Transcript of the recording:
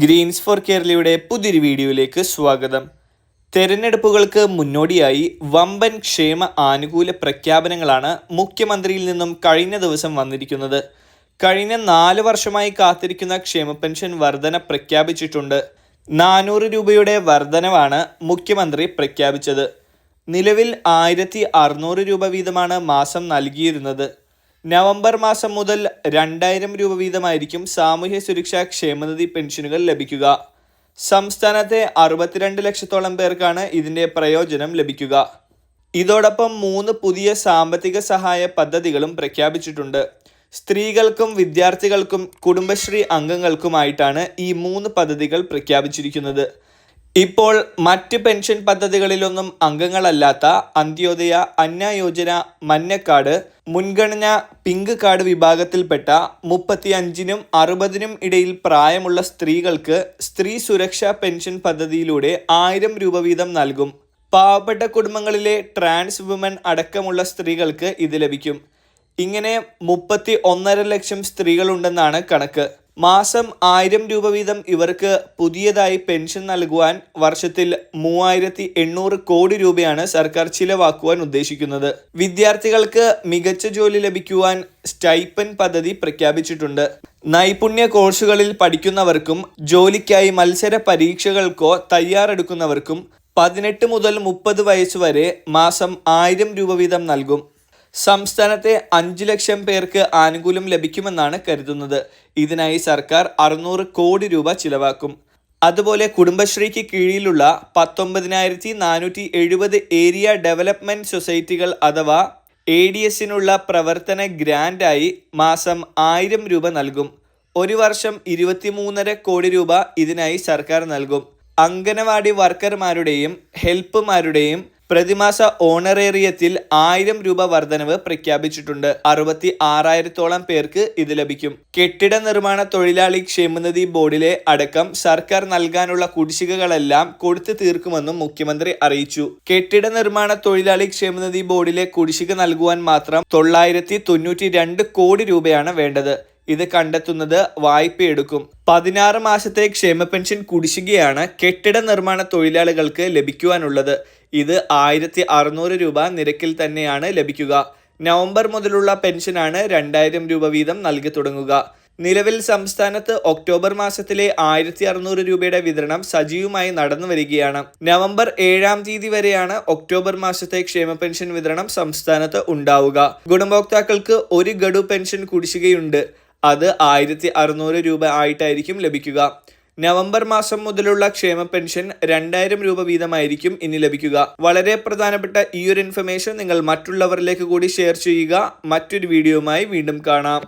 Green's four കേരളയുടെ പുതിയൊരു വീഡിയോയിലേക്ക് സ്വാഗതം. തെരഞ്ഞെടുപ്പുകൾക്ക് മുന്നോടിയായി വമ്പൻ ക്ഷേമ ആനുകൂല പ്രഖ്യാപനങ്ങളാണ് മുഖ്യമന്ത്രിയിൽ നിന്നും കഴിഞ്ഞ ദിവസം വന്നിരിക്കുന്നത്. കഴിഞ്ഞ നാല് വർഷമായി കാത്തിരിക്കുന്ന ക്ഷേമ പെൻഷൻ വർധന പ്രഖ്യാപിച്ചിട്ടുണ്ട്. നാനൂറ് രൂപയുടെ വർധനവാണ് മുഖ്യമന്ത്രി പ്രഖ്യാപിച്ചത്. നിലവിൽ ആയിരത്തി അറുന്നൂറ് രൂപ വീതമാണ് മാസം നൽകിയിരുന്നത്. നവംബർ മാസം മുതൽ രണ്ടായിരം രൂപ വീതമായിരിക്കും സാമൂഹ്യ സുരക്ഷാ ക്ഷേമനിധി പെൻഷനുകൾ ലഭിക്കുക. സംസ്ഥാനത്തെ അറുപത്തിരണ്ട് ലക്ഷത്തോളം പേർക്കാണ് ഇതിന്റെ പ്രയോജനം ലഭിക്കുക. ഇതോടൊപ്പം മൂന്ന് പുതിയ സാമ്പത്തിക സഹായ പദ്ധതികളും പ്രഖ്യാപിച്ചിട്ടുണ്ട്. സ്ത്രീകൾക്കും വിദ്യാർത്ഥികൾക്കും കുടുംബശ്രീ അംഗങ്ങൾക്കുമായിട്ടാണ് ഈ മൂന്ന് പദ്ധതികൾ പ്രഖ്യാപിച്ചിരിക്കുന്നത്. ഇപ്പോൾ മറ്റ് പെൻഷൻ പദ്ധതികളിലൊന്നും അംഗങ്ങളല്ലാത്ത അന്ത്യോദയ അന്ന യോജന മഞ്ഞക്കാട് മുൻഗണന പിങ്ക് കാർഡ് വിഭാഗത്തിൽപ്പെട്ട മുപ്പത്തി അഞ്ചിനും അറുപതിനും ഇടയിൽ പ്രായമുള്ള സ്ത്രീകൾക്ക് സ്ത്രീ സുരക്ഷാ പെൻഷൻ പദ്ധതിയിലൂടെ ആയിരം രൂപ വീതം നൽകും. പാവപ്പെട്ട കുടുംബങ്ങളിലെ ട്രാൻസ് വുമൻ അടക്കമുള്ള സ്ത്രീകൾക്ക് ഇത് ലഭിക്കും. ഇങ്ങനെ മുപ്പത്തി ഒന്നര ലക്ഷം സ്ത്രീകളുണ്ടെന്നാണ് കണക്ക്. മാസം ആയിരം രൂപ വീതം ഇവർക്ക് പുതിയതായി പെൻഷൻ നൽകുവാൻ വർഷത്തിൽ മൂവായിരത്തി എണ്ണൂറ് കോടി രൂപയാണ് സർക്കാർ ചിലവാക്കുവാൻ ഉദ്ദേശിക്കുന്നത്. വിദ്യാർത്ഥികൾക്ക് മികച്ച ജോലി ലഭിക്കുവാൻ സ്റ്റൈപ്പൻ പദ്ധതി പ്രഖ്യാപിച്ചിട്ടുണ്ട്. നൈപുണ്യ കോഴ്സുകളിൽ പഠിക്കുന്നവർക്കും ജോലിക്കായി മത്സര പരീക്ഷകൾക്കോ തയ്യാറെടുക്കുന്നവർക്കും പതിനെട്ട് മുതൽ മുപ്പത് വയസ്സ് വരെ മാസം ആയിരം രൂപ വീതം നൽകും. സംസ്ഥാനത്തെ അഞ്ച് ലക്ഷം പേർക്ക് ആനുകൂല്യം ലഭിക്കുമെന്നാണ് കരുതുന്നത്. ഇതിനായി സർക്കാർ അറുന്നൂറ് കോടി രൂപ ചിലവാക്കും. അതുപോലെ കുടുംബശ്രീക്ക് കീഴിലുള്ള പത്തൊമ്പതിനായിരത്തി നാനൂറ്റി എഴുപത് ഏരിയ ഡെവലപ്മെന്റ് സൊസൈറ്റികൾ അഥവാ എ ഡി എസിനുള്ള പ്രവർത്തന ഗ്രാൻഡായി മാസം ആയിരം രൂപ നൽകും. ഒരു വർഷം ഇരുപത്തിമൂന്നര കോടി രൂപ ഇതിനായി സർക്കാർ നൽകും. അംഗനവാടി വർക്കർമാരുടെയും ഹെൽപ്പുമാരുടെയും പ്രതിമാസ ഓണറേറിയത്തിൽ ആയിരം രൂപ വർധനവ് പ്രഖ്യാപിച്ചിട്ടുണ്ട്. അറുപത്തി ആറായിരത്തോളം പേർക്ക് ഇത് ലഭിക്കും. കെട്ടിട നിർമ്മാണ തൊഴിലാളി ക്ഷേമനിധി ബോർഡിലെ അടക്കം സർക്കാർ നൽകാനുള്ള കുടിശ്ശികകളെല്ലാം കൊടുത്തു തീർക്കുമെന്നും മുഖ്യമന്ത്രി അറിയിച്ചു. കെട്ടിട നിർമ്മാണ തൊഴിലാളി ക്ഷേമനിധി ബോർഡിലെ കുടിശ്ശിക നൽകുവാൻ മാത്രം തൊള്ളായിരത്തി കോടി രൂപയാണ് വേണ്ടത്. ഇത് കണ്ടെത്തുന്നത് വായ്പയെടുക്കും പതിനാറ് മാസത്തെ ക്ഷേമ പെൻഷൻ കുടിശ്ശികയാണ് കെട്ടിട നിർമ്മാണ തൊഴിലാളികൾക്ക് ലഭിക്കുവാനുള്ളത്. ഇത് ആയിരത്തി അറുന്നൂറ് രൂപ നിരക്കിൽ തന്നെയാണ് ലഭിക്കുക. നവംബർ മുതലുള്ള പെൻഷനാണ് രണ്ടായിരം രൂപ വീതം നൽകി തുടങ്ങുക. നിലവിൽ സംസ്ഥാനത്ത് ഒക്ടോബർ മാസത്തിലെ ആയിരത്തി അറുന്നൂറ് രൂപയുടെ വിതരണം സജീവമായി നടന്നു വരികയാണ്. നവംബർ ഏഴാം തീയതി വരെയാണ് ഒക്ടോബർ മാസത്തെ ക്ഷേമ പെൻഷൻ വിതരണം സംസ്ഥാനത്ത് ഉണ്ടാവുക. ഗുണഭോക്താക്കൾക്ക് ഒരു ഗഡു പെൻഷൻ കുടിശ്ശികയുണ്ട്. അത് ആയിരത്തി അറുന്നൂറ് രൂപ ആയിട്ടായിരിക്കും ലഭിക്കുക. നവംബർ മാസം മുതലുള്ള ക്ഷേമ പെൻഷൻ രണ്ടായിരം രൂപ വീതമായിരിക്കും ഇനി ലഭിക്കുക. വളരെ പ്രധാനപ്പെട്ട ഈ ഒരു ഇൻഫർമേഷൻ നിങ്ങൾ മറ്റുള്ളവരിലേക്ക് കൂടി ഷെയർ ചെയ്യുക. മറ്റൊരു വീഡിയോയുമായി വീണ്ടും കാണാം.